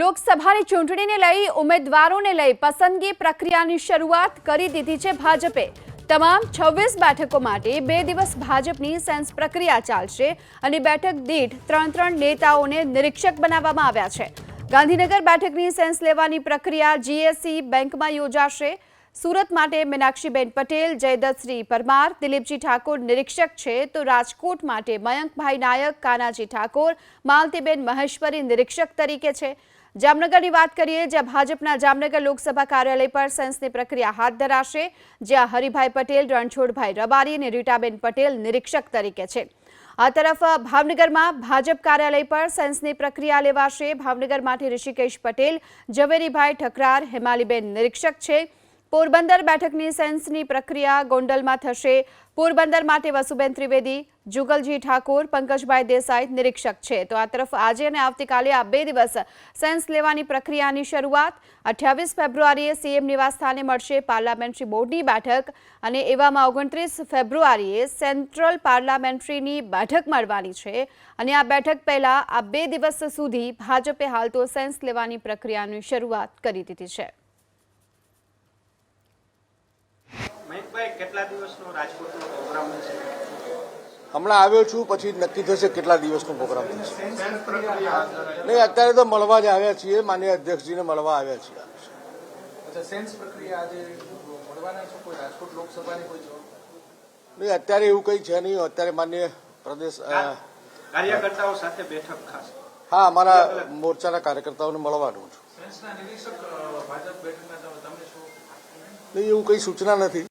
લોકસભાની ચૂંટણીને લઈ, ઉમેદવારોને લઈ પસંદગી પ્રક્રિયાની શરૂઆત કરી દીધી છે ભાજપે. તમામ છવ્વીસ બેઠકો માટે બે દિવસ ભાજપની સેન્સ પ્રક્રિયા ચાલશે અને બેઠક દીઠ ત્રણ ત્રણ નેતાઓને નિરીક્ષક બનાવવામાં આવ્યા છે. ગાંધીનગર બેઠકની સેન્સ લેવાની પ્રક્રિયા જીએસસી બેંકમાં યોજાશે. સુરત માટે મીનાક્ષીબેન પટેલ, જયદત્તશ્રી પરમાર, દિલીપજી ઠાકોર નિરીક્ષક છે તો રાજકોટ માટે મયંકભાઈ નાયક, કાનાજી ઠાકોર, માલતીબેન મહેશ્વરી નિરીક્ષક તરીકે છે. જામનગરની વાત કરીએ, જ્યાં ભાજપના જામનગર લોકસભા કાર્યાલય પર સેન્સની પ્રક્રિયા હાથ ધરાશે, જ્યાં હરિભાઈ પટેલ, રણછોડભાઈ રબારી અને રીટાબેન પટેલ નિરીક્ષક તરીકે છે. આ તરફ ભાવનગરમાં ભાજપ કાર્યાલય પર સેન્સની પ્રક્રિયા લેવાશે. ભાવનગરમાંથી ઋષિકેશ પટેલ, ઝવેરીભાઈ ઠકરાર, હેમાલીબેન નિરીક્ષક છે. પોરબંદર બેઠકની સેન્સની પ્રક્રિયા ગોંડલમાં થશે. પોરબંદર માટે વસુબેન ત્રિવેદી, જુગલજી ઠાકોર, પંકજભાઈ દેસાઈ નિરીક્ષક છે. તો આ તરફ આજે અને આવતીકાલે આ બે દિવસ સેન્સ લેવાની પ્રક્રિયાની શરૂઆત. અઠ્યાવીસ ફેબ્રુઆરીએ સીએમ નિવાસસ્થાને મળશે પાર્લામેન્ટરી બોર્ડની બેઠક અને એવામાં ઓગણત્રીસ ફેબ્રુઆરીએ સેન્ટ્રલ પાર્લામેન્ટરીની બેઠક મળવાની છે. અને આ બેઠક પહેલાં આ બે દિવસ સુધી ભાજપે હાલ તો સેન્સ લેવાની પ્રક્રિયાની શરૂઆત કરી દીધી છે. કેટલા દિવસનો રાજકોટનો પ્રોગ્રામ છે? હમણાં આવ્યો છું પછી નક્કી થશે કેટલા દિવસનો પ્રોગ્રામ થશે નહીં અત્યારે તો મળવા જ આવ્યા છીએ માન્ય અધ્યક્ષજીને મળવા આવ્યા છીએ. અચ્છા સેન્સ પ્રક્રિયા આજે મળવાના છો કોઈ? રાજકોટ લોકસભાની કોઈ જવાબ? નહીં અત્યારે એવું કંઈ છે નહીં અત્યારે માન્ય પ્રદેશ કાર્યકર્તાઓ સાથે બેઠક ખાસ? હા અમારા મોરચાના કાર્યકર્તાઓને મળવાનું છું? નહીં એવું કંઈ સૂચના નથી.